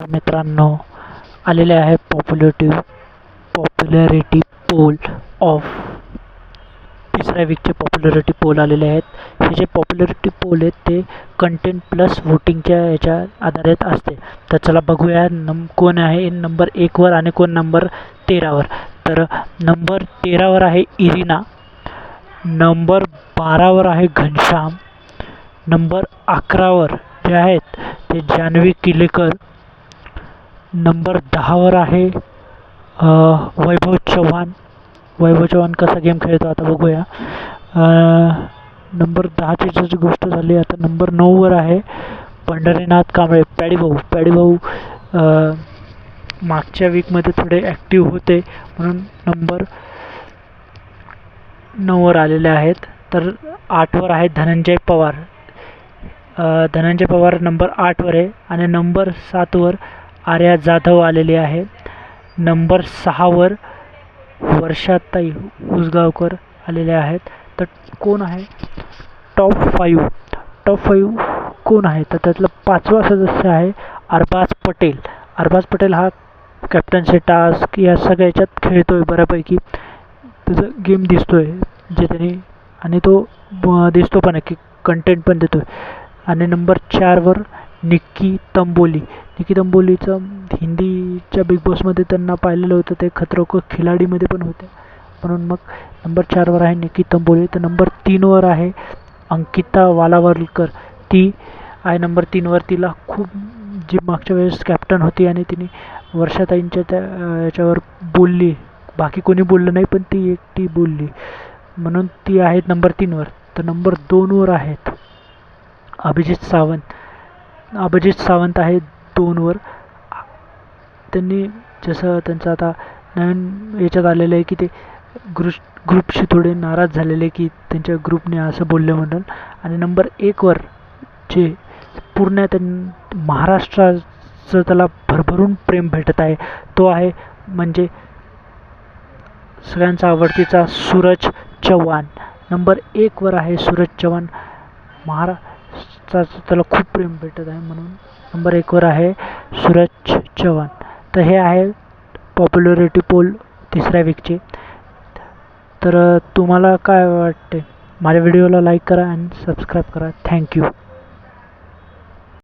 मित्रांनो आलेले आहे पॉप्युलेटिव पॉप्युलॅरिटी पोल ऑफ तिसऱ्या वीकचे पॉप्युलॅरिटी पोल आलेले आहेत. हे जे पॉप्युलॅरिटी पोल आहेत ते कंटेंट प्लस वोटिंगच्या याच्या आधारित असते. तर चला बघूया नम कोण आहे? नंबर एकवर आणि कोण नंबर तेरावर तर नंबर तेरावर आहे इरिना नंबर बारावर आहे घनश्याम नंबर अकरावर जे आहेत ते जान्हवी किलेकर नंबर दहावर आहे. वैभव चव्हाण. वैभव चव्हाण कसा गेम खेळतो आता बघूया. नंबर दहाची जर गोष्ट झाली आता नंबर नऊवर आहे पंढरीनाथ कांबळे. पॅडीभाऊ पॅडीभाऊ मागच्या वीकमध्ये थोडे ॲक्टिव्ह होते म्हणून नंबर नऊवर आलेले आहेत. तर आठवर आहे धनंजय पवार. धनंजय पवार नंबर आठवर आहे आणि नंबर सातवर आर्या जाधव आलेली आहे. नंबर सहावर वर्षाताई उसगावकर आलेले आहेत. तर कोण आहे? टॉप फाईव्ह टॉप फाईव्ह कोण आहे? तर त्यातलं पाचवा सदस्य आहे अरबाज पटेल. अरबाज पटेल हा कॅप्टन्सी टास्क या सगळ्या याच्यात खेळतो आहे बऱ्यापैकी. त्याचं गेम दिसतो आहे जे त्याने आणि तो दिसतो पण आहे की कंटेंट पण देतो आहे आणि नंबर चारवर निक्की तंबोली. निक्की तंबोलीचं हिंदीच्या बिग बॉसमध्ये त्यांना पाहिलेलं होतं. ते खतरो को खिलाडीमध्ये पण होते. म्हणून मग नंबर चारवर आहे निक्की तंबोली. तर नंबर तीनवर आहे अंकिता वालावलकर ती आहे नंबर तीनवर तिला खूप जी मागच्या वेळेस कॅप्टन होती आणि तिने वर्षाताईंच्या त्या याच्यावर बोलली. बाकी कोणी बोललं नाही पण ती एकटी बोलली. म्हणून ती आहेत नंबर तीनवर तर नंबर दोनवर आहेत अभिजित सावंत. अभिजित सावंत आहे दोनवर. त्यांनी जसं त्यांचं आता नवीन याच्यात आलेलं आहे की ते ग्रुश ग्रुपशी थोडे नाराज झालेले की त्यांच्या ग्रुपने असं बोलले म्हणून. आणि नंबर एकवर जे पूर्ण त्यां महाराष्ट्राचं त्याला भरभरून प्रेम भेटत आहे तो आहे म्हणजे सगळ्यांचा आवडतीचा सूरज चव्हाण. नंबर एकवर आहे सूरज चव्हाण. महारा चा त्याला खूप प्रेम भेटत आहे म्हणून. नंबर एकवर आहे सूरज चव्हाण. तर हे आहे पॉप्युलरिटी पोल तिसऱ्या वीकचे तर तुम्हाला काय वाटते? माझ्या व्हिडिओला लाईक करा आणि सबस्क्राईब करा. थँक्यू